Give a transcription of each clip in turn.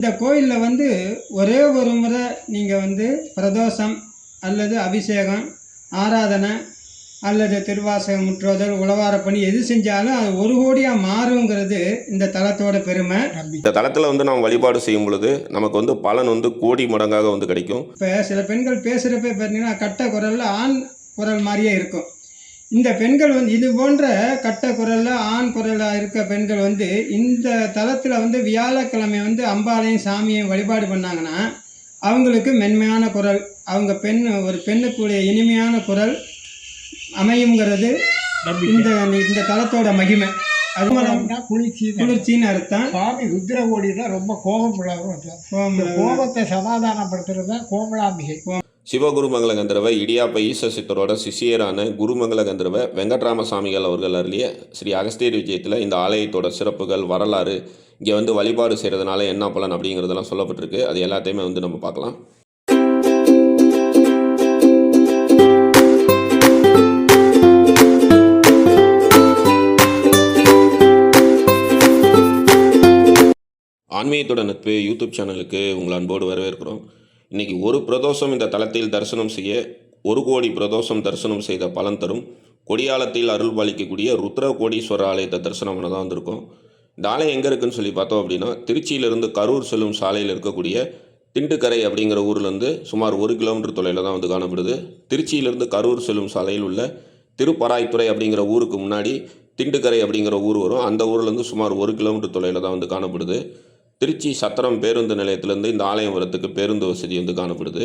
இந்த கோயிலில் வந்து ஒரே ஒரு முறை நீங்கள் வந்து பிரதோஷம் அல்லது அபிஷேகம் ஆராதனை அல்லது திருவாசகம் முற்றோதல் உழவார பணி எது செஞ்சாலும் அது ஒரு கோடியாக மாறுங்கிறது இந்த தலத்தோட பெருமை. இந்த தளத்தில் வந்து நாம் வழிபாடு செய்யும் பொழுது நமக்கு வந்து பலன் வந்து கோடி மடங்காக வந்து கிடைக்கும். இப்போ சில பெண்கள் பேசுகிறப்ப பார்த்தீங்கன்னா கட்ட குரலில் ஆண் குரல் மாதிரியே இருக்கும். இந்த பெண்கள் வந்து இது போன்ற கட்ட குரலில் ஆண் குரலாக இருக்க பெண்கள் வந்து இந்த தலத்தில் வந்து வியாழக்கிழமை வந்து அம்பாளையும் சாமியையும் வழிபாடு பண்ணாங்கன்னா அவங்களுக்கு மென்மையான குரல் அவங்க பெண் ஒரு பெண்ணுக்குடைய இனிமையான குரல் அமையுங்கிறது இந்த இந்த தலத்தோட மகிமை. அது குளிர்ச்சி குளிர்ச்சின்னு அர்த்தம். சுவாமி ருத்ரகோடினா ரொம்ப கோபமுள்ளவர் இந்த கோபத்தை சமாதானப்படுத்துறது தான் கோமலாம்பிகை. சிவகுருமங்கல கந்தர்வ இடியாப்ப ஈச சித்தரோட சிஷியரான குருமங்கல கந்தர்வ வெங்கட்ராம சாமிகள் அவர்கள் அருளிய ஸ்ரீ அகஸ்தியர் விஜயத்தில் இந்த ஆலயத்தோட சிறப்புகள் வரலாறு இங்கே வந்து வழிபாடு செய்கிறதுனால என்ன பலன் அப்படிங்கிறதெல்லாம் சொல்லப்பட்டிருக்கு. அது எல்லாத்தையுமே வந்து நம்ம பார்க்கலாம். ஆன்மீகத்தோட நட்பு யூடியூப் சேனலுக்கு உங்கள் அன்போடு வரவேற்கிறோம். இன்றைக்கி ஒரு பிரதோஷம் இந்த தலத்தில் தரிசனம் செய்ய ஒரு கோடி பிரதோஷம் தரிசனம் செய்த பலன் தரும். கொடியாலத்தில் அருள் பாலிக்கக்கூடிய ருத்ர கோடீஸ்வரர் ஆலயத்தை தரிசனம் பண்ண தான் வந்திருக்கோம். இந்த ஆலயம் எங்கே இருக்குன்னு சொல்லி பார்த்தோம் அப்படின்னா திருச்சியிலிருந்து கரூர் செல்லும் சாலையில் இருக்கக்கூடிய திண்டுக்கரை அப்படிங்கிற ஊர்லேருந்து சுமார் ஒரு கிலோமீட்டர் தொலைவில் தான் வந்து காணப்படுது. திருச்சியிலிருந்து கரூர் செல்லும் சாலையில் உள்ள திருப்பராய்த்துறை அப்படிங்கிற ஊருக்கு முன்னாடி திண்டுக்கரை அப்படிங்கிற ஊர் வரும். அந்த ஊர்லேருந்து சுமார் ஒரு கிலோமீட்டர் தொலைவில் தான் வந்து காணப்படுது. திருச்சி சத்திரம் பேருந்து நிலையத்திலேருந்து இந்த ஆலயம் வரத்துக்கு பேருந்து வசதி வந்து காணப்படுது.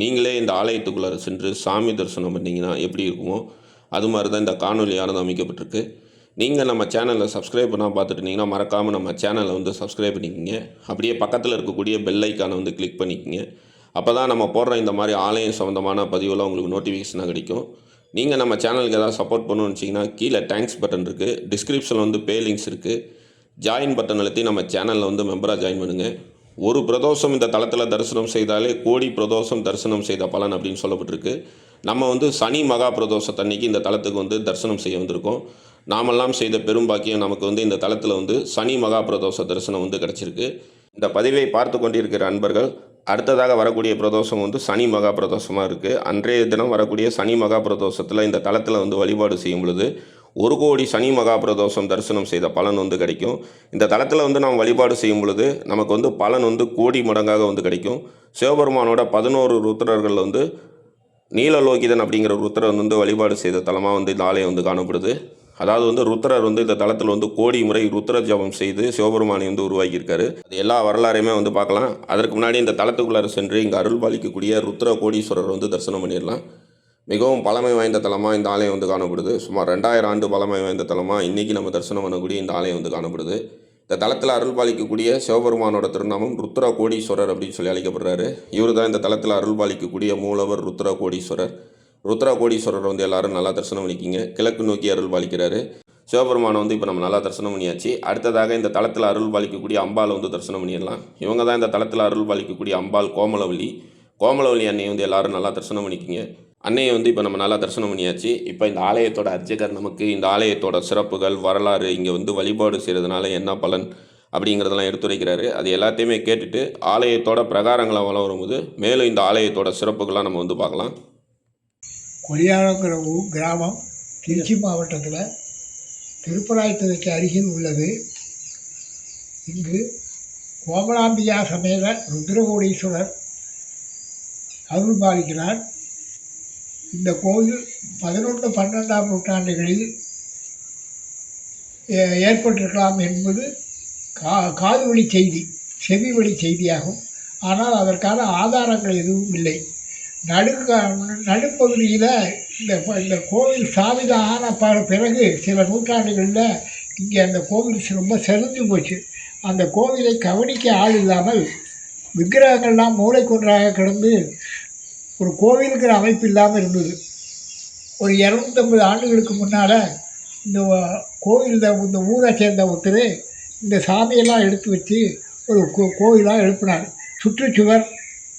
நீங்களே இந்த ஆலயத்துக்குள்ளார சென்று சாமி தரிசனம் பண்ணிங்கன்னா எப்படி இருக்குமோ அது மாதிரி தான் இந்த காணொலியானது அமைக்கப்பட்டிருக்கு. நீங்கள் நம்ம சேனலில் சப்ஸ்கிரைப் பண்ணால் பார்த்துட்டு மறக்காமல் நம்ம சேனலை வந்து சப்ஸ்கிரைப் பண்ணிக்கோங்க. அப்படியே பக்கத்தில் இருக்கக்கூடிய பெல் ஐக்கானை வந்து கிளிக் பண்ணிக்கோங்க. அப்போ தான் நம்ம போடுற இந்த மாதிரி ஆலயம் சம்மந்தமான பதிவுலாம் உங்களுக்கு நோட்டிஃபிகேஷனாக கிடைக்கும். நீங்கள் நம்ம சேனலுக்கு ஏதாவது சப்போர்ட் பண்ணணும்னு வச்சிங்கன்னா கீழே தேங்க்ஸ் பட்டன் இருக்குது டிஸ்கிரிப்ஷனில் வந்து பே லிங்க்ஸ் இருக்குது ஜாயின் பட்டன் அழுத்தி நம்ம சேனலில் வந்து மெம்பராக ஜாயின் பண்ணுங்கள் ஒரு பிரதோஷம் இந்த தளத்தில் தரிசனம் செய்தாலே கோடி பிரதோஷம் தரிசனம் செய்த பலன் அப்படின்னு சொல்லப்பட்டிருக்கு. நம்ம வந்து சனி மகா பிரதோஷத்தன்னைக்கு இந்த தளத்துக்கு வந்து தரிசனம் செய்ய வந்திருக்கோம். நாமெல்லாம் செய்த பெரும்பாக்கியம் நமக்கு வந்து இந்த தளத்தில் வந்து சனி மகா பிரதோஷ தரிசனம் வந்து கிடச்சிருக்கு. இந்த பதிவை பார்த்து கொண்டிருக்கிற அன்பர்கள் அடுத்ததாக வரக்கூடிய பிரதோஷம் வந்து சனி மகா பிரதோஷமாக இருக்குது அன்றைய தினம் வரக்கூடிய சனி மகா பிரதோஷத்தில் இந்த தளத்தில் வந்து வழிபாடு செய்யும் பொழுது ஒரு கோடி சனி மகா பிரதோஷம் தரிசனம் செய்த பலன் வந்து கிடைக்கும். இந்த தளத்தில் வந்து நாம் வழிபாடு செய்யும் பொழுது நமக்கு வந்து பலன் வந்து கோடி மடங்காக வந்து கிடைக்கும். சிவபெருமானோட பதினோரு ருத்ரர்கள் வந்து நீலலோகிதன் அப்படிங்கிற ருத்ரன் வந்து வழிபாடு செய்த தலமாக வந்து இந்த ஆலயம் வந்து காணப்படுது. அதாவது வந்து ருத்ரர் வந்து இந்த தளத்தில் வந்து கோடி முறை ருத்ர ஜபம் செய்து சிவபெருமானை வந்து உருவாக்கியிருக்காரு. அது எல்லா வரலாறையுமே வந்து பார்க்கலாம். அதற்கு முன்னாடி இந்த தளத்துக்குள்ளார சென்று இங்கே அருள் பாலிக்கக்கூடிய ருத்ர கோடீஸ்வரர் வந்து தரிசனம் பண்ணிடலாம். மிகவும் பழமை வாய்ந்த தலமாக இந்த ஆலயம் வந்து காணப்படுது. சுமார் ரெண்டாயிரம் ஆண்டு பழமை வாய்ந்த தலமாக இன்றைக்கி நம்ம தரிசனம் பண்ணக்கூடிய இந்த ஆலயம் வந்து காணப்படுது. இந்த தளத்தில் அருள் பாலிக்கக்கூடிய சிவபெருமானோட திருநாமம் ருத்ர கோடீஸ்வரர் அப்படின்னு சொல்லி அழைக்கப்படுறாரு. இவர் தான் இந்த தளத்தில் அருள் பாலிக்கக்கூடிய மூலவர் ருத்ர கோடீஸ்வரர் ருத்ர கோடீஸ்வரர் வந்து எல்லாரும் நல்லா தரிசனம் பண்ணிக்கிங்க. கிழக்கு நோக்கி அருள் பாலிக்கிறாரு. சிவபெருமானை வந்து இப்போ நம்ம நல்லா தரிசனம் பண்ணியாச்சு. அடுத்ததாக இந்த தளத்தில் அருள் பாலிக்கக்கூடிய அம்பாலை வந்து தரிசனம் பண்ணிடலாம். இவங்க தான் இந்த தளத்தில் அருள் பாலிக்கக்கூடிய அம்பாள் கோமலவள்ளி கோமலவள்ளி அன்னையை வந்து எல்லாரும் நல்லா தரிசனம் பண்ணிக்கிங்க. அன்னையை வந்து இப்போ நம்ம நல்லா தரிசனம் பண்ணியாச்சு. இப்போ இந்த ஆலயத்தோட அர்ச்சகர் நமக்கு இந்த ஆலயத்தோட சிறப்புகள் வரலாறு இங்கே வந்து வழிபாடு செய்கிறதுனால என்ன பலன் அப்படிங்கிறதெல்லாம் எடுத்துரைக்கிறாரு. அது எல்லாத்தையுமே கேட்டுட்டு ஆலயத்தோட பிரகாரங்களை வளரும்போது மேலும் இந்த ஆலயத்தோட சிறப்புகள்லாம் நம்ம வந்து பார்க்கலாம். கொடியாரங்கிற கிராமம் திருச்சி மாவட்டத்தில் திருப்பராயத்துறைக்கு அருகில் உள்ளது. இங்கு கோமலாம்பியா சமேத ருத்ரகோடீஸ்வரர் அருள் பாலிக்கிறார் இந்த கோயில் பதினொன்று பன்னெண்டாம் நூற்றாண்டுகளில் ஏ- ஏற்பட்டிருக்கலாம் என்பது கா காது வழி செய்தி செவி வழி செய்தியாகும். ஆனால் அதற்கான ஆதாரங்கள் எதுவும் இல்லை. நடுக்க நடுப்பகுதியில் இந்த இந்த கோவில் சாமிதான ஆன ப பிறகு சில நூற்றாண்டுகளில் இங்கே அந்த கோவில் ரொம்ப செறிஞ்சு போச்சு. அந்த கோவிலை கவனிக்க ஆள் இல்லாமல் விக்கிரகங்கள்லாம் மூளைக்குன்றாக கிடந்து ஒரு கோவிலுங்கிற அமைப்பு இல்லாமல் இருந்தது. ஒரு இரநூத்தம்பது ஆண்டுகளுக்கு முன்னால் இந்த கோவில் இந்த ஊரை சேர்ந்த ஒருத்தர் இந்த சாமியெல்லாம் எடுத்து வச்சு ஒரு கோ கோவிலாக எழுப்பினார். சுற்றுச்சுவர்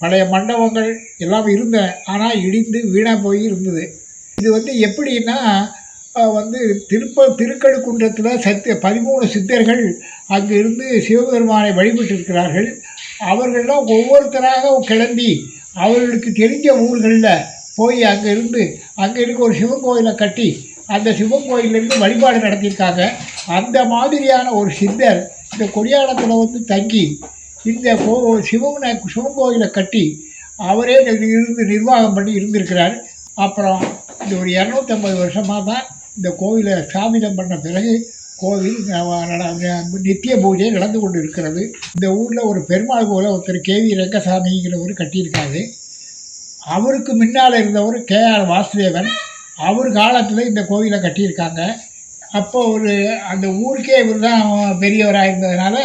பழைய மண்டபங்கள் எல்லாம் இருந்த ஆனால் இடிந்து வீணாக போய் இருந்தது. இது வந்து எப்படின்னா வந்து திருப்ப திருக்கழுக்குன்றத்தில் சத்திய பதிமூணு சித்தர்கள் அங்கிருந்து சிவபெருமானை வழிபட்டிருக்கிறார்கள். அவர்கள்லாம் ஒவ்வொருத்தராக கிளம்பி அவர்களுக்கு தெரிஞ்ச ஊர்களில் போய் அங்கே இருந்து அங்கே இருக்க ஒரு சிவன் கோயிலை கட்டி அந்த சிவன் கோயிலிருந்து வழிபாடு நடத்தியிருக்காங்க. அந்த மாதிரியான ஒரு சித்தர் இந்த கொடியாளத்தில் வந்து தங்கி இந்த கோ சிவனை சிவன் கோயிலை கட்டி அவரே இருந்து நிர்வாகம் பண்ணி இருந்திருக்கிறார். அப்புறம் இந்த ஒரு இரநூத்தம்பது வருஷமாக தான் இந்த கோவிலை ஸ்தாபிதம் பண்ண பிறகு கோவில் நித்திய பூஜை நடந்து கொண்டு இருக்கிறது இந்த ஊரில் ஒரு பெருமாள் போல ஒருத்தர் கே வி ரங்கசாமிங்கிறவர் கட்டியிருக்காரு. அவருக்கு முன்னால் இருந்தவர் கே ஆர் வாசுதேவன். அவர் காலத்தில் இந்த கோவிலை கட்டியிருக்காங்க. அப்போ ஒரு அந்த ஊருக்கே இவர் தான் பெரியவராக இருந்ததுனால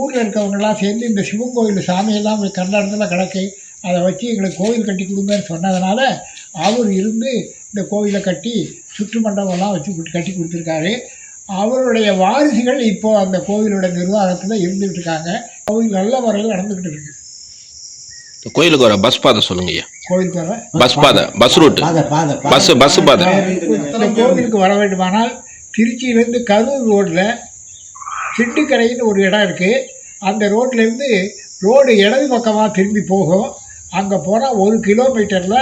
ஊரில் இருக்கவங்கெல்லாம் சேர்ந்து இந்த சிவன் கோயில் சாமியெல்லாம் கண்டாடத்தில் கிடக்கு அதை வச்சு எங்களுக்கு கோவில் கட்டி கொடுங்கன்னு சொன்னதுனால அவர் இருந்து இந்த கோவிலை கட்டி சுற்று மண்டபம்லாம் வச்சு கட்டி கொடுத்துருக்காரு. அவருடைய வாரிசுகள் இப்போ அந்த கோவிலோட நிர்வாகத்தில் இருந்துகிட்டு இருக்காங்க. கோவில் நல்ல முறையில் நடந்துக்கிட்டு இருக்கு. கோயிலுக்கு வர பஸ் பாதை சொல்லுங்க ஐயா. கோவிலுக்கு வர? பஸ் பாதை பஸ் ரூட் பஸ் பஸ் பாதை. இந்த கோவிலுக்கு வர வேண்டுமானால் திருச்சியிலேருந்து கரூர் ரோட்டில் சிட்டுக்கரைன்னு ஒரு இடம் இருக்குது அந்த ரோட்லேருந்து ரோடு இடது பக்கமாக திரும்பி போகும். அங்கே போனால் ஒரு கிலோமீட்டரில்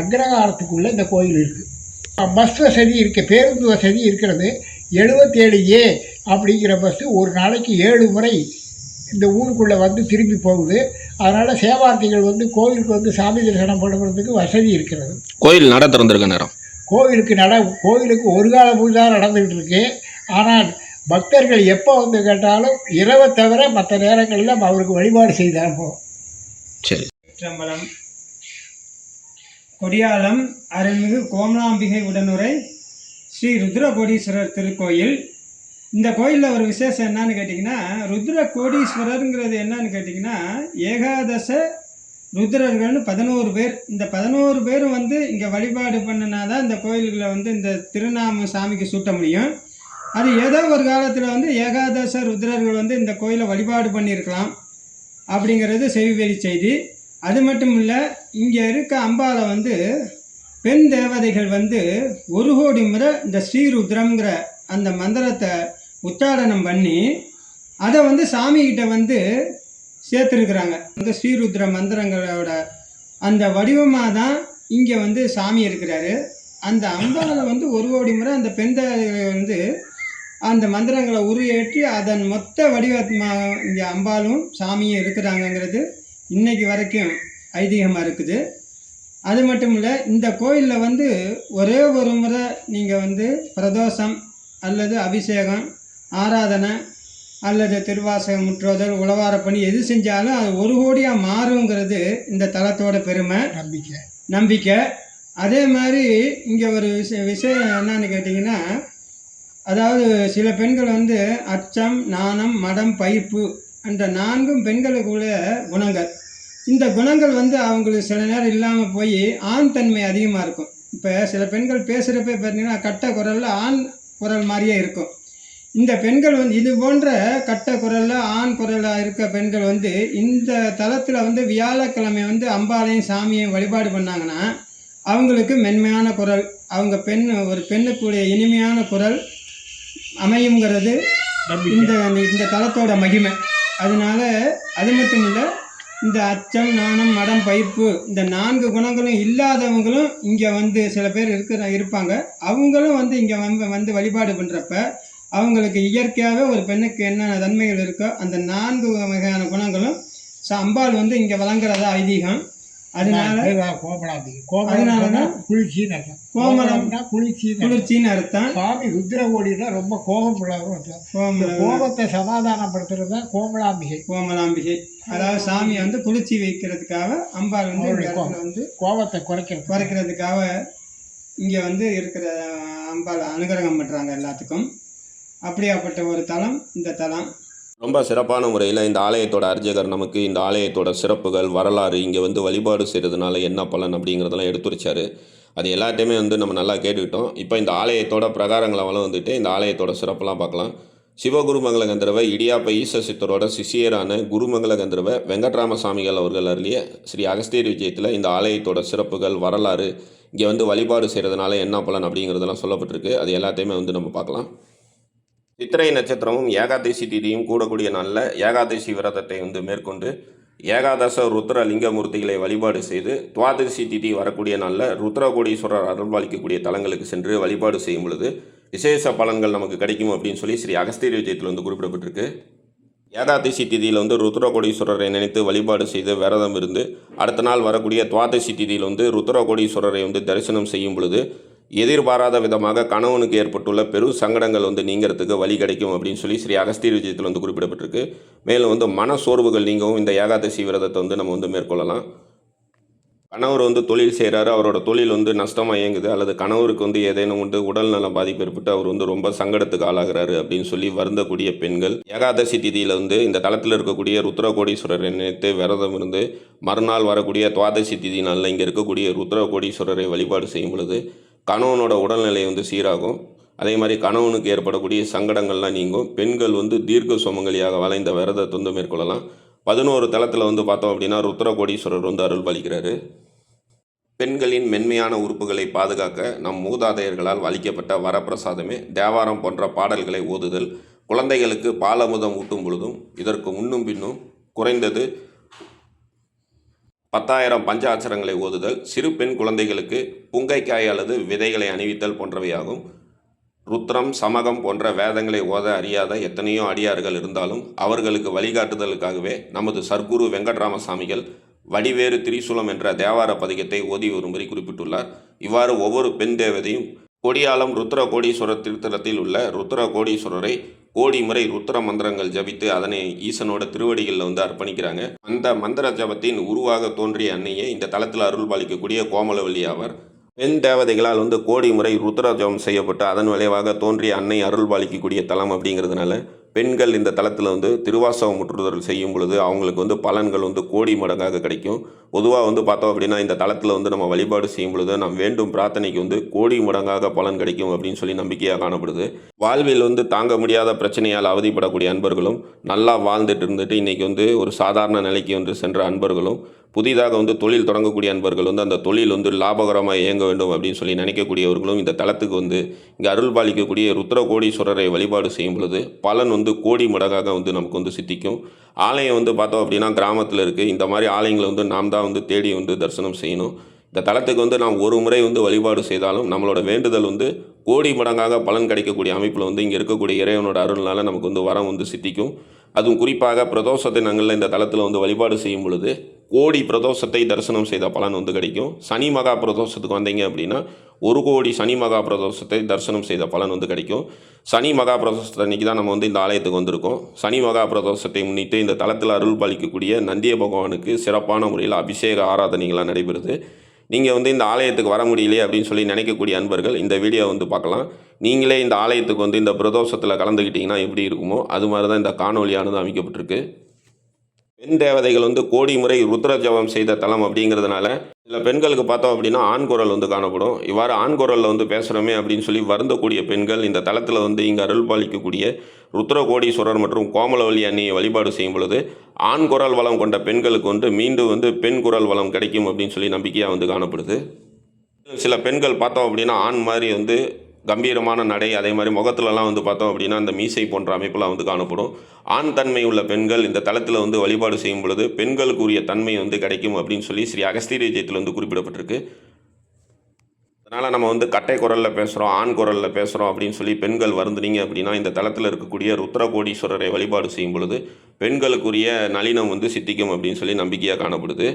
அக்ரஹாரத்துக்குள்ளே இந்த கோயில் இருக்குது பஸ் வசதி இருக்கு பேருந்து வசதி இருக்கிறது. எழுபத்தேழு ஏ அப்படிங்கிற பஸ்ஸு ஒரு நாளைக்கு ஏழு முறை இந்த ஊருக்குள்ளே வந்து திரும்பி போகுது. அதனால் சேவார்த்திகள் வந்து கோவிலுக்கு வந்து சாமி தரிசனம் பண்ணுறதுக்கு வசதி இருக்கிறது. கோயில் நட திறந்திருக்க நேரம். கோவிலுக்கு நட கோவிலுக்கு ஒரு கால பூஜை தான் நடந்துகிட்டு இருக்கு. ஆனால் பக்தர்கள் எப்போ வந்து கேட்டாலும் இரவை தவிர மற்ற நேரங்களில் அவருக்கு வழிபாடு செய்து அனுப்புவோம் சரி. சிற்றம்பலம் கொடியாலம் அருள்மிகு கோமலாம்பிகை உடனுரை ஸ்ரீ ருத்ரகோடீஸ்வரர் திருக்கோயில். இந்த கோயிலில் ஒரு விசேஷம் என்னன்னு கேட்டிங்கன்னா ருத்ர கோடீஸ்வரருங்கிறது என்னன்னு கேட்டிங்கன்னா ஏகாதச ருத்ரர்கள்னு பதினோரு பேர். இந்த பதினோரு பேரும் வந்து இங்கே வழிபாடு பண்ணினாதான் இந்த கோயில்களை வந்து இந்த திருநாம சாமிக்கு சூட்ட முடியும். அது ஏதோ ஒரு காலத்தில் வந்து ஏகாதச ருத்ரர்கள் வந்து இந்த கோயிலை வழிபாடு பண்ணியிருக்கலாம் அப்படிங்கிறது செவிவெளி செய்தி. அது மட்டும் இல்லை இங்கே இருக்க அம்பாவை வந்து பெண் தேவதைகள் வந்து ஒரு கோடி முறை இந்த ஸ்ரீருத்ரங்கிற அந்த மந்திரத்தை உச்சாடனம் பண்ணி அதை வந்து சாமிகிட்ட வந்து சேர்த்துருக்குறாங்க. அந்த ஸ்ரீருத்ர மந்திரங்களோட அந்த வடிவமாக தான் இங்கே வந்து சாமி இருக்கிறாரு. அந்த அம்பாவை வந்து ஒரு கோடி முறை அந்த பெண் தேவதைகளை வந்து அந்த மந்திரங்களை உருவேற்றி அதன் மொத்த வடிவமாக இங்கே அம்பாலும் சாமியும் இருக்கிறாங்கங்கிறது இன்னைக்கு வரைக்கும் ஐதீகமாக இருக்குது. அது மட்டும் இல்லை இந்த கோயிலில் வந்து ஒரே ஒரு முறை நீங்கள் வந்து பிரதோஷம் அல்லது அபிஷேகம் ஆராதனை அல்லது திருவாசகம் முற்றோதல் உழவார பணி எது செஞ்சாலும் அது ஒரு கோடியாக மாறுங்கிறது இந்த தலத்தோட பெருமை. நம்பிக்கை. நம்பிக்கை. அதே மாதிரி இங்கே ஒரு விஷய விஷயம் என்னன்னு கேட்டிங்கன்னா அதாவது சில பெண்கள் வந்து அச்சம் நாணம் மடம் பயிர்ப்பு என்ற நான்கும் பெண்களுக்குள்ள குணங்கள். இந்த குணங்கள் வந்து அவங்களுக்கு சில நேரம் இல்லாமல் போய் ஆண் தன்மை அதிகமாக இருக்கும். இப்போ சில பெண்கள் பேசுகிறப்ப பார்த்தீங்கன்னா கட்ட குரலில் ஆண் குரல் மாதிரியே இருக்கும். இந்த பெண்கள் வந்து இது போன்ற கட்ட குரலில் ஆண் குரலாக இருக்க பெண்கள் வந்து இந்த தளத்தில் வந்து வியாழக்கிழமை வந்து அம்பாளையும் சாமியையும் வழிபாடு பண்ணாங்கன்னா அவங்களுக்கு மென்மையான குரல் அவங்க பெண் ஒரு பெண்ணுக்குடைய இனிமையான குரல் அமையுங்கிறது இந்த இந்த தளத்தோட மகிமை. அதனால அது மட்டும் இல்லை இந்த அச்சம் நாணம் மடம் பைப்பு இந்த நான்கு குணங்களும் இல்லாதவங்களும் இங்கே வந்து சில பேர் இருக்கிற இருப்பாங்க. அவங்களும் வந்து இங்கே வந்து வந்து வழிபாடு பண்ணுறப்ப அவங்களுக்கு இயற்கையாகவே ஒரு பெண்ணுக்கு என்னென்ன தன்மைகள் இருக்கோ அந்த நான்கு வகையான குணங்களும் ச- அம்பாள் வந்து இங்கே வழங்குறதா ஐதீகம். அதனால கோமலாம்பி அதனால கோமலாம் தான் குளிர்ச்சின்னு அர்த்தம். கோமலம் கோமலம்னா அர்த்தம். குளிர்ச்சின்னு அர்த்தம். சுவாமி ருத்ரகோடினா ரொம்ப கோபப்படாத அர்த்தம் இந்த கோமல கோபத்தை சமாதானப்படுத்துறது தான் கோமலாம்பிகை கோமலாம்பிகை அதாவது சாமியை வந்து குளிர்ச்சி வைக்கிறதுக்காக அம்பாள் வந்து வந்து கோபத்தை குறைக்கிறது. குறைக்கிறதுக்காக இங்கே வந்து இருக்கிற அம்பாள் அனுகிரகம் பண்ணுறாங்க எல்லாத்துக்கும். அப்படியாப்பட்ட ஒரு தலம் இந்த தலம். ரொம்ப சிறப்பான முறையில் இந்த ஆலயத்தோட அர்ச்சகர் நமக்கு இந்த ஆலயத்தோட சிறப்புகள் வரலாறு இங்கே வந்து வழிபாடு செய்கிறதுனால என்ன பலன் அப்படிங்கிறதெல்லாம் எடுத்துரைச்சாரு. அது எல்லாத்தையுமே வந்து நம்ம நல்லா கேட்டுக்கிட்டோம். இப்போ இந்த ஆலயத்தோட பிரகாரங்களை வந்துட்டு இந்த ஆலயத்தோட சிறப்பெல்லாம் பார்க்கலாம். சிவகுருமங்கல கந்தர்வ இடியாப்ப ஈச சித்தரோட சிஷியரான குருமங்கல கந்தர்வ வெங்கட்ராம சாமிகள் அவர்கள் அருளிய ஸ்ரீ அகஸ்தியர் விஜயத்தில் இந்த ஆலயத்தோட சிறப்புகள் வரலாறு இங்கே வந்து வழிபாடு செய்கிறதுனால என்ன பலன் அப்படிங்கிறதெல்லாம் சொல்லப்பட்டிருக்கு. அது எல்லாத்தையுமே வந்து நம்ம பார்க்கலாம். சித்திரை நட்சத்திரமும் ஏகாதசி திதியும் கூடக்கூடிய நாளில் ஏகாதசி விரதத்தை வந்து மேற்கொண்டு ஏகாதச ருத்ர லிங்கமூர்த்திகளை வழிபாடு செய்து துவாதசி திதி வரக்கூடிய நாளில் ருத்ரகோடீஸ்வரர் அருள்பாலிக்கக்கூடிய தலங்களுக்கு சென்று வழிபாடு செய்யும் பொழுது விசேஷ பலன்கள் நமக்கு கிடைக்கும் அப்படின்னு சொல்லி ஸ்ரீ அகஸ்தீர் விஜயத்தில் வந்து குறிப்பிடப்பட்டிருக்கு. ஏகாதசி திதியில் வந்து ருத்ரகோடீஸ்வரரை நினைத்து வழிபாடு செய்து விரதம் இருந்து அடுத்த நாள் வரக்கூடிய துவாதசி திதியில் வந்து ருத்ரகோடீஸ்வரரை வந்து தரிசனம் செய்யும் பொழுது எதிர்பாராத விதமாக கணவனுக்கு ஏற்பட்டுள்ள பெரும் சங்கடங்கள் வந்து நீங்கிறதுக்கு வழி கிடைக்கும் அப்படின்னு சொல்லி ஸ்ரீ அகஸ்தீர் விஜயத்தில் வந்து குறிப்பிடப்பட்டிருக்கு. மேலும் வந்து மன சோர்வுகள் நீங்கவும் இந்த ஏகாதசி விரதத்தை வந்து நம்ம வந்து மேற்கொள்ளலாம். கணவர் வந்து தொழில் செய்கிறாரு அவரோட தொழில் வந்து நஷ்டமாக இயங்குது. அல்லது கணவருக்கு வந்து ஏதேனும் வந்து உடல்நல பாதிப்பு ஏற்பட்டு அவர் வந்து ரொம்ப சங்கடத்துக்கு ஆளாகிறாரு அப்படின்னு சொல்லி வருந்தக்கூடிய பெண்கள் ஏகாதசி திதியில் வந்து இந்த தளத்தில் இருக்கக்கூடிய ருத்ரகோடீஸ்வரரை நினைத்து விரதம் இருந்து மறுநாள் வரக்கூடிய துவாதசி திதி நாளில் இங்கே இருக்கக்கூடிய ருத்ரகோடீஸ்வரரை வழிபாடு செய்யும் பொழுது கணவனோட உடல்நிலை வந்து சீராகும். அதே மாதிரி கணவனுக்கு ஏற்படக்கூடிய சங்கடங்கள்லாம் நீங்கும். பெண்கள் வந்து தீர்க்க சுமங்கலியாக வளைந்த விரதத்தை வந்து மேற்கொள்ளலாம். பதினோரு தளத்தில் வந்து பார்த்தோம் அப்படின்னா ருத்ரகோடீஸ்வரர் வந்து அருள் பாலிக்கிறாரு பெண்களின் மென்மையான உறுப்புகளை பாதுகாக்க நம் மூதாதையர்களால் வலிக்கப்பட்ட வரப்பிரசாதமே தேவாரம் போன்ற பாடல்களை ஓதுதல். குழந்தைகளுக்கு பாலமுதம் ஊட்டும் பொழுதும் இதற்கு முன்னும் பின்னும் குறைந்தது பத்தாயிரம் பஞ்ச அச்சரங்களை ஓதுதல் சிறு பெண் குழந்தைகளுக்கு புங்கைக்காய் அல்லது விதைகளை அணிவித்தல் போன்றவையாகும். ருத்ரம் சமகம் போன்ற வேதங்களை ஓத அறியாத எத்தனையோ அடியார்கள் இருந்தாலும் அவர்களுக்கு வழிகாட்டுதலுக்காகவே நமது சர்க்குரு வெங்கட்ராமசாமிகள் வடிவேறு திரிசூலம் என்ற தேவார பதிகத்தை ஓதி வரும்படி குறிப்பிட்டுள்ளார். இவ்வாறு ஒவ்வொரு பெண் தேவதையும் கொடியாலம் ருத்ர கோடீஸ்வரர் திருத்தலத்தில் உள்ள ருத்ர கோடீஸ்வரரை கோடி முறை ருத்ர மந்திரங்கள் ஜபித்து அதனை ஈசனோட திருவடிகளில் வந்து அர்ப்பணிக்கிறாங்க. அந்த மந்திர ஜபத்தின் உருவாக தோன்றிய அன்னையே இந்த தளத்தில் அருள் பாலிக்கக்கூடிய கோமலவல்லி ஆவர். பெண் தேவதைகளால் வந்து கோடி முறை ருத்ர ஜபம் செய்யப்பட்டு அதன் விளைவாக தோன்றிய அன்னை அருள் பாலிக்கக்கூடிய தலம் அப்படிங்கிறதுனால பெண்கள் இந்த தளத்தில் வந்து திருவாசகம் முற்றுதல் செய்யும் பொழுது அவங்களுக்கு வந்து பலன்கள் வந்து கோடி மடங்காக கிடைக்கும். பொதுவாக வந்து பார்த்தோம் அப்படின்னா இந்த தளத்தில் வந்து நம்ம வழிபாடு செய்யும் பொழுது நாம் வேண்டும் பிரார்த்தனைக்கு வந்து கோடி மடங்காக பலன் கிடைக்கும் அப்படின்னு சொல்லி நம்பிக்கையாக காணப்படுது. வாழ்வில் வந்து தாங்க முடியாத பிரச்சனையால் அவதிப்படக்கூடிய அன்பர்களும் நல்லா வாழ்ந்துட்டு இருந்துட்டு இன்றைக்கி வந்து ஒரு சாதாரண நிலைக்கு வந்து சென்ற அன்பர்களும் புதிதாக வந்து தொழில் தொடங்கக்கூடிய அன்பர்கள் வந்து அந்த தொழில் வந்து லாபகரமாக இயங்க வேண்டும் அப்படின்னு சொல்லி நினைக்கக்கூடியவர்களும் இந்த தளத்துக்கு வந்து இங்கே அருள் பாலிக்கக்கூடிய ருத்ரகோடீஸ்வரரை வழிபாடு செய்யும் பொழுது பலன் வந்து கோடி மடங்காக வந்து நமக்கு வந்து சித்திக்கும். ஆலயம் வந்து பார்த்தோம் அப்படின்னா கிராமத்தில் இருக்குது இந்த மாதிரி ஆலயங்களை வந்து நாம் தான் வந்து தேடி வந்து தரிசனம் செய்யணும். இந்த தளத்துக்கு வந்து நாம் ஒரு முறை வந்து வழிபாடு செய்தாலும் நம்மளோட வேண்டுதல் வந்து கோடி மடங்காக பலன் கிடைக்கக்கூடிய அமைப்பில் வந்து இங்கே இருக்கக்கூடிய இறைவனோட அருள்னால நமக்கு வந்து வரம் வந்து சித்திக்கும். அதுவும் குறிப்பாக பிரதோஷ தினங்களில் இந்த தளத்தில் வந்து வழிபாடு செய்யும் பொழுது கோடி பிரதோஷத்தை தரிசனம் செய்த பலன் வந்து கிடைக்கும். சனி மகா பிரதோஷத்துக்கு வந்தீங்க அப்படின்னா ஒரு கோடி சனி மகா பிரதோஷத்தை தரிசனம் செய்த பலன் வந்து கிடைக்கும். சனி மகா பிரதோஷத்தை அன்றைக்கி தான் நம்ம வந்து இந்த ஆலயத்துக்கு வந்திருக்கோம். சனி மகா பிரதோஷத்தை முன்னிட்டு இந்த தளத்தில் அருள் பாலிக்கக்கூடிய நந்திய பகவானுக்கு சிறப்பான முறையில் அபிஷேக ஆராதனைகளாக நடைபெறுது. நீங்கள் வந்து இந்த ஆலயத்துக்கு வர முடியலையே அப்படின்னு சொல்லி நினைக்கக்கூடிய அன்பர்கள் இந்த வீடியோ வந்து பார்க்கலாம். நீங்களே இந்த ஆலயத்துக்கு வந்து இந்த பிரதோஷத்தில் கலந்துக்கிட்டிங்கன்னா எப்படி இருக்குமோ அது மாதிரி தான் இந்த காணொலியானது அமைக்கப்பட்டிருக்கு. பெண் தேவதைகள் வந்து கோடி முறை ருத்ர ஜபம் செய்த தலம் அப்படிங்கிறதுனால சில பெண்களுக்கு பார்த்தோம் அப்படின்னா ஆண் குரல் வந்து காணப்படும். இவ்வாறு ஆண் குரலில் வந்து பேசுகிறோமே அப்படின்னு சொல்லி வருந்தக்கூடிய பெண்கள் இந்த தலத்தில் வந்து இங்கே அருள் பாலிக்கக்கூடிய ருத்ர கோடீஸ்வரர் மற்றும் கோமலவல்லி அன்னியை வழிபாடு செய்யும் பொழுது ஆண் குரல் வளம் கொண்ட பெண்களுக்கு வந்து மீண்டும் வந்து பெண் குரல் வளம் கிடைக்கும் அப்படின்னு சொல்லி நம்பிக்கையாக வந்து காணப்படுது. சில பெண்கள் பார்த்தோம் அப்படின்னா ஆண் மாதிரி வந்து கம்பீரமான நடை அதே மாதிரி முகத்துலலாம் வந்து பார்த்தோம் அப்படின்னா அந்த மீசை போன்ற அமைப்பெல்லாம் வந்து காணப்படும். ஆண் தன்மை உள்ள பெண்கள் இந்த தளத்தில் வந்து வழிபாடு செய்யும் பொழுது பெண்களுக்குரிய தன்மை வந்து கிடைக்கும் அப்படின்னு சொல்லி ஸ்ரீ அகஸ்தீரிய ஜெயத்தில் வந்து குறிப்பிடப்பட்டிருக்கு. அதனால் நம்ம வந்து கட்டை குரலில் பேசுகிறோம் ஆண் குரலில் பேசுகிறோம் அப்படின்னு சொல்லி பெண்கள் வருந்துனீங்க அப்படின்னா இந்த தளத்தில் இருக்கக்கூடிய ருத்ரகோடீஸ்வரரை வழிபாடு செய்யும் பொழுது பெண்களுக்குரிய நளினம் வந்து சித்திக்கும் அப்படின்னு சொல்லி நம்பிக்கையாக காணப்படுது.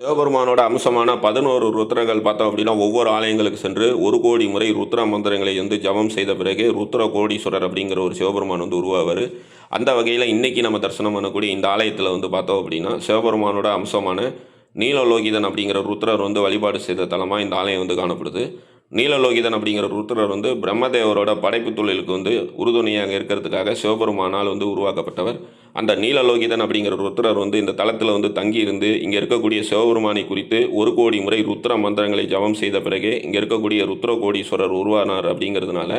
சிவபெருமானோட அம்சமான பதினோரு ருத்ரங்கள் பார்த்தோம் அப்படின்னா ஒவ்வொரு ஆலயங்களுக்கு சென்று ஒரு கோடி முறை ருத்ர மந்திரங்களை வந்து ஜபம் செய்த பிறகு ருத்ர கோடீஸ்வரர் அப்படிங்கிற ஒரு சிவபெருமான் வந்து உருவாவார். அந்த வகையில் இன்றைக்கி நம்ம தரிசனம் பண்ணக்கூடிய இந்த ஆலயத்தில் வந்து பார்த்தோம் அப்படின்னா சிவபெருமானோட அம்சமான நீலலோகிதன் அப்படிங்கிற ருத்ரர் வந்து வழிபாடு செய்த தலமாக இந்த ஆலயம் வந்து காணப்படுது. நீலலோகிதன் அப்படிங்கிற ருத்ரர் வந்து பிரம்மதேவரோட படைப்பு தொழிலுக்கு வந்து உறுதுணையாக இருக்கிறதுக்காக சிவபெருமானால் வந்து உருவாக்கப்பட்டவர். அந்த நீலலோகிதன் அப்படிங்கிற ருத்ரர் வந்து இந்த தளத்தில் வந்து தங்கியிருந்து இங்கே இருக்கக்கூடிய சிவபெருமானை குறித்து ஒரு கோடி முறை ருத்ர மந்திரங்களை ஜபம் செய்த பிறகு இங்கே இருக்கக்கூடிய ருத்ர கோடீஸ்வரர் உருவானார் அப்படிங்கிறதுனால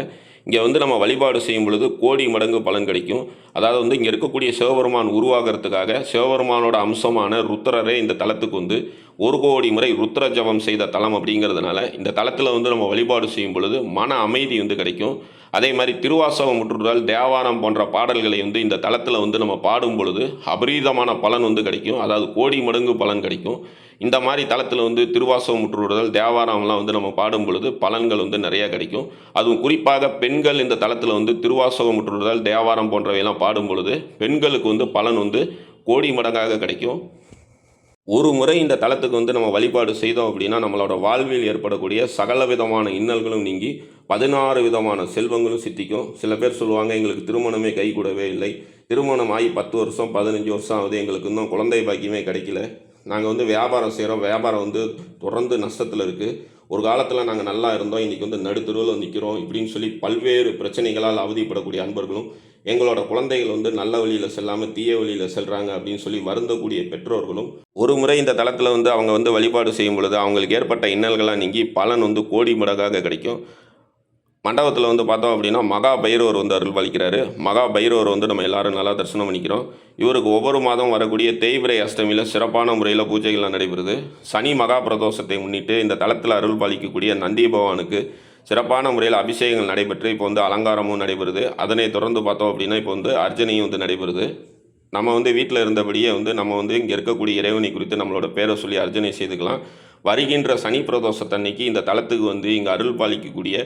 இங்கே வந்து நம்ம வழிபாடு செய்யும் பொழுது கோடி மடங்கு பலன் கிடைக்கும். அதாவது வந்து இங்கே இருக்கக்கூடிய சிவபெருமான் உருவாகிறதுக்காக சிவபெருமானோட அம்சமான ருத்ரரே இந்த தலத்துக்கு வந்து ஒரு கோடி முறை ருத்ர ஜபம் செய்த தலம் அப்படிங்கிறதுனால இந்த தலத்தில் வந்து நம்ம வழிபாடு செய்யும் பொழுது மன அமைதி வந்து கிடைக்கும். அதே மாதிரி திருவாசகம் முற்றுதல் தேவாரம் போன்ற பாடல்களை வந்து இந்த தளத்தில் வந்து நம்ம பாடும் பொழுது அபரீதமான பலன் வந்து கிடைக்கும். அதாவது கோடி மடங்கு பலன் கிடைக்கும். இந்த மாதிரி தளத்தில் வந்து திருவாசகம் முற்றுதல் தேவாரம்லாம் வந்து நம்ம பாடும் பொழுது பலன்கள் வந்து நிறையா கிடைக்கும். அதுவும் குறிப்பாக பெண்கள் இந்த தளத்தில் வந்து திருவாசகம் முற்றுதல் தேவாரம் போன்றவையெல்லாம் பாடும் பொழுது பெண்களுக்கு வந்து பலன் வந்து கோடி மடங்காக கிடைக்கும். ஒரு முறை இந்த தலத்துக்கு வந்து நம்ம வழிபாடு செய்தோம் அப்படின்னா நம்மளோட வாழ்வில் ஏற்படக்கூடிய சகல விதமான இன்னல்களும் நீங்கி பதினாறு விதமான செல்வங்களும் சித்திக்கும். சில பேர் சொல்லுவாங்க எங்களுக்கு திருமணமே கைகூடவே இல்லை. திருமணம் ஆகி பத்து வருஷம் பதினஞ்சு வருஷம் ஆகுது. எங்களுக்கு இன்னும் குழந்தை பாக்கியமே கிடைக்கல. நாங்கள் வந்து வியாபாரம் செய்கிறோம் வியாபாரம் வந்து தொடர்ந்து நஷ்டத்தில் இருக்குது ஒரு காலத்தில் நாங்கள் நல்லா இருந்தோம். இன்றைக்கி வந்து நடுத்தருவில் நிற்கிறோம் இப்படின்னு சொல்லி பல்வேறு பிரச்சனைகளால் அவதிப்படக்கூடிய அன்பர்களும் எங்களோட குழந்தைகள் வந்து நல்ல வழியில் செல்லாமல் தீய வழியில் செல்கிறாங்க அப்படின்னு சொல்லி வருந்தக்கூடிய பெற்றோர்களும் ஒரு முறை இந்த தளத்தில் வந்து அவங்க வந்து வழிபாடு செய்யும் பொழுது அவங்களுக்கு ஏற்பட்ட இன்னல்களாக நீங்கி பலன் வந்து கோடி மடங்காக கிடைக்கும். மண்டபத்தில் வந்து பார்த்தோம் அப்படின்னா மகா பைரவர் வந்து அருள் பாலிக்கிறாரு மகா பைரவர் வந்து நம்ம எல்லாரும் நல்லா தரிசனம் பண்ணிக்கிறோம். இவருக்கு ஒவ்வொரு மாதம் வரக்கூடிய தேய்பிரை அஷ்டமியில் சிறப்பான முறையில் பூஜைகள்லாம் நடைபெறுது. சனி மகா பிரதோஷத்தை முன்னிட்டு இந்த தளத்தில் அருள் பாலிக்கக்கூடிய நந்தி பகவானுக்கு சிறப்பான முறையில் அபிஷேகங்கள் நடைபெற்று இப்போ வந்து அலங்காரமும் நடைபெறுது. அதனை தொடர்ந்து பார்த்தோம் அப்படின்னா இப்போ வந்து அர்ச்சனையும் வந்து நடைபெறுது. நம்ம வந்து வீட்டில் இருந்தபடியே வந்து நம்ம வந்து இங்கே இருக்கக்கூடிய இறைவனை குறித்து நம்மளோட பேரை சொல்லி அர்ச்சனை செய்துக்கலாம். வருகின்ற சனி பிரதோஷத்தன்னைக்கு இந்த தளத்துக்கு வந்து இங்கே அருள் பாலிக்கக்கூடிய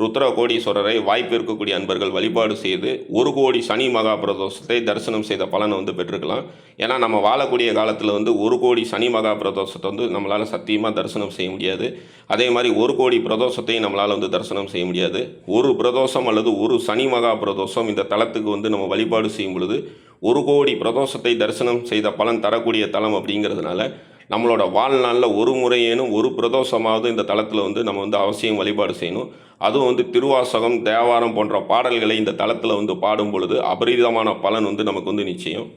ருத்ர கோடீஸ்வரரை வாய்ப்பு இருக்கக்கூடிய அன்பர்கள் வழிபாடு செய்து ஒரு கோடி சனி மகா பிரதோஷத்தை தரிசனம் செய்த பலனை வந்து பெற்றுக்கலாம் ஏன்னா நம்ம வாழக்கூடிய காலத்தில் வந்து ஒரு கோடி சனி மகா பிரதோஷத்தை வந்து நம்மளால் சத்தியமாக தரிசனம் செய்ய முடியாது. அதே மாதிரி ஒரு கோடி பிரதோஷத்தையும் நம்மளால் வந்து தரிசனம் செய்ய முடியாது. ஒரு பிரதோஷம் அல்லது ஒரு சனி மகா பிரதோஷம் இந்த தலத்துக்கு வந்து நம்ம வழிபாடு செய்யும் பொழுது ஒரு கோடி பிரதோஷத்தை தரிசனம் செய்த பலன் தரக்கூடிய தலம் அப்படிங்கிறதுனால நம்மளோட வாழ்நாளில் ஒரு முறையேனும் ஒரு பிரதோஷமாவது இந்த தளத்தில் வந்து நம்ம வந்து அவசியம் வழிபாடு செய்யணும். அதுவும் வந்து திருவாசகம் தேவாரம் போன்ற பாடல்களை இந்த தளத்தில் வந்து பாடும் பொழுது அபரிதமான பலன் வந்து நமக்கு வந்து நிச்சயம்.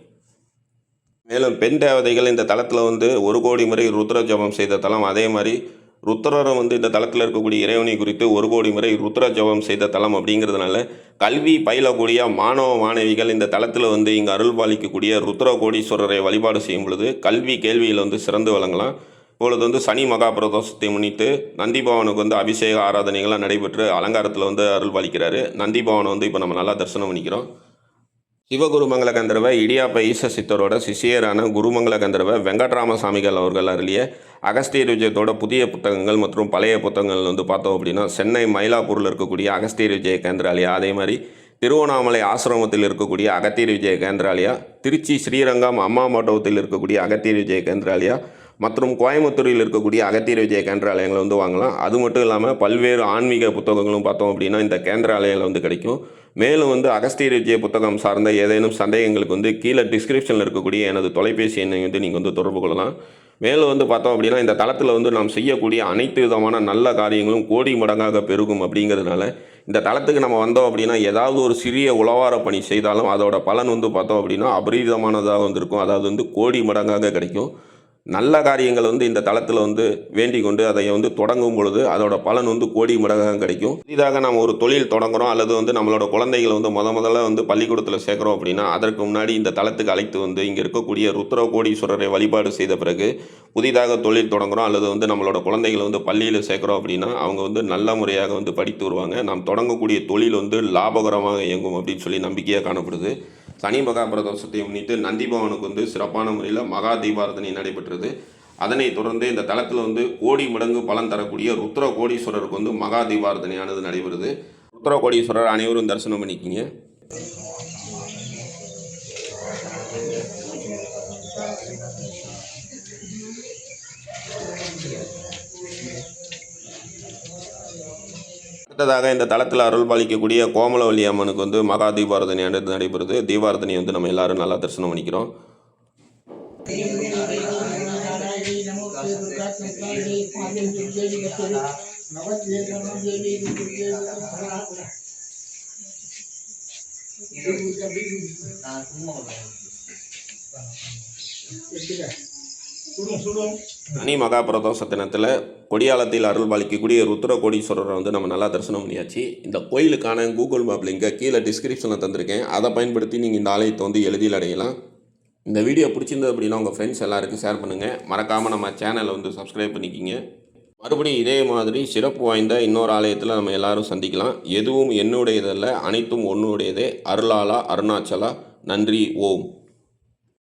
மேலும் பெண் தேவதைகள் இந்த தளத்தில் வந்து ஒரு கோடி முறை ருத்ர ஜபம் செய்த தலம் அதே மாதிரி ருத்ரரை வந்து இந்த தளத்தில் இருக்கக்கூடிய இறைவனை குறித்து ஒரு கோடி முறை ருத்ர ஜபம் செய்த தலம் அப்படிங்கிறதுனால கல்வி பயிலக்கூடிய மாணவ மாணவிகள் இந்த தளத்தில் வந்து இங்கே அருள் பாலிக்கக்கூடிய ருத்ர கோடீஸ்வரரை வழிபாடு செய்யும் பொழுது கல்வி கேள்வியில் வந்து சிறந்து வழங்கலாம் இப்பொழுது வந்து சனி மகா பிரதோஷத்தை முன்னிட்டு நந்தி பவனுக்கு வந்து அபிஷேக ஆராதனைகள்லாம் நடைபெற்று அலங்காரத்தில் வந்து அருள் பாலிக்கிறாரு நந்திபவனை வந்து இப்போ நம்ம நல்லா தரிசனம் பண்ணிக்கிறோம். சிவகுருமங்கல கந்தர்வ இடியாப்ப ஈச சித்தரோட சிஷியரான குருமங்கல கந்தர்வ வெங்கட்ராம சாமிகள் அவர்கள் அருளிய அகஸ்தியர் விஜயத்தோட புதிய புத்தகங்கள் மற்றும் பழைய புத்தகங்கள் வந்து பார்த்தோம் அப்படின்னா சென்னை மயிலாப்பூரில் இருக்கக்கூடிய அகஸ்தியர் விஜய கேந்திராலயா அதே மாதிரி திருவண்ணாமலை ஆசிரமத்தில் இருக்கக்கூடிய அகத்தியர் விஜய கேந்திராலயா திருச்சி ஸ்ரீரங்கம் அம்மா மண்டபத்தில் இருக்கக்கூடிய அகத்தியர் விஜய கேந்திராலயா மற்றும் கோயம்புத்தூரில் இருக்கக்கூடிய அகத்தியர் விஜய கேந்திராலயங்களை வந்து வாங்கலாம். அது மட்டும் இல்லாமல் பல்வேறு ஆன்மீக புத்தகங்களும் பார்த்தோம் அப்படின்னா இந்த கேந்திராலயங்கள் வந்து கிடைக்கும். மேலும் வந்து அகஸ்தியர் விஜய புத்தகம் சார்ந்த ஏதேனும் சந்தேகங்களுக்கு வந்து கீழே டிஸ்கிரிப்ஷனில் இருக்கக்கூடிய எனது தொலைபேசி எண்ணை வந்து நீங்கள் வந்து தொடர்பு கொள்ளலாம். மேலும் வந்து பார்த்தோம் அப்படின்னா இந்த தளத்தில் வந்து நாம் செய்யக்கூடிய அனைத்து விதமான நல்ல காரியங்களும் கோடி மடங்காக பெருகும் அப்படிங்கிறதுனால இந்த தளத்துக்கு நம்ம வந்தோம் அப்படின்னா ஏதாவது ஒரு சிறிய உளவார பணி செய்தாலும் அதோட பலன் வந்து பார்த்தோம் அப்படின்னா அபரீதமானதாக வந்திருக்கும். அதாவது வந்து கோடி மடங்காக கிடைக்கும். நல்ல காரியங்கள் வந்து இந்த தளத்தில் வந்து வேண்டிக் கொண்டு அதை வந்து தொடங்கும் பொழுது அதோட பலன் வந்து கோடி மடங்காக கிடைக்கும். புதிதாக நம்ம ஒரு தொழில் தொடங்குறோம் அல்லது வந்து நம்மளோட குழந்தைகளை வந்து முத முதல்ல வந்து பள்ளிக்கூடத்தில் சேர்க்குறோம் அப்படின்னா அதற்கு முன்னாடி இந்த தளத்துக்கு அழைத்து வந்து இங்கே இருக்கக்கூடிய ருத்ர கோடீஸ்வரரை வழிபாடு செய்த பிறகு புதிதாக தொழில் தொடங்குறோம் அல்லது வந்து நம்மளோட குழந்தைகளை வந்து பள்ளியில் சேர்க்குறோம் அப்படின்னா அவங்க வந்து நல்ல முறையாக வந்து படித்து வருவாங்க. நாம் தொடங்கக்கூடிய தொழில் வந்து லாபகரமாக இயங்கும் அப்படின்னு சொல்லி நம்பிக்கையாக காணப்படுது. சனி மகா பிரதோஷத்தை முன்னிட்டு நந்திபவனுக்கு வந்து சிறப்பான முறையில் மகா தீபாரதனை நடைபெற்றது. அதனைத் தொடர்ந்து இந்த தளத்தில் வந்து கோடி மடங்கு பலன் தரக்கூடிய ருத்ர கோடீஸ்வரருக்கு வந்து மகா தீபாரதனையானது நடைபெறுது. ருத்ர கோடீஸ்வரர் அனைவரும் தரிசனம் பண்ணிக்கிங்க. அடுத்ததாக இந்த தளத்தில் அருள் பாலிக்கக்கூடிய கோமலவல்லி அம்மனுக்கு வந்து மகா தீபாரதனை அடுத்து நடைபெறுது. தீபாரதனை வந்து நம்ம எல்லாரும் நல்லா தரிசனம் பண்ணிக்கிறோம். சனி மகா பிரதோஷ தினத்தில் கொடியாலத்தில் அருள் பாலிக்கக்கூடிய ருத்ர கோடீஸ்வரரை வந்து நம்ம நல்லா தரிசனம் பண்ணியாச்சு. இந்த கோயிலுக்கான கூகுள் மேப் லிங்கை கீழே டிஸ்கிரிப்ஷனில் தந்திருக்கேன். அதை பயன்படுத்தி நீங்கள் இந்த ஆலயத்தை வந்து எளிதில் அடையலாம். இந்த வீடியோ பிடிச்சிருந்தது அப்படின்னா உங்கள் ஃப்ரெண்ட்ஸ் எல்லாருக்கும் ஷேர் பண்ணுங்கள் மறக்காமல் நம்ம சேனலை வந்து சப்ஸ்கிரைப் பண்ணிக்கிங்க. மறுபடியும் இதே மாதிரி சிறப்பு வாய்ந்த இன்னொரு ஆலயத்தில் நம்ம எல்லாரும் சந்திக்கலாம். எதுவும் என்னுடையதல்ல அனைத்தும் ஒன்றுடையதே அருளாலா அருணாச்சலா. நன்றி ஓம்.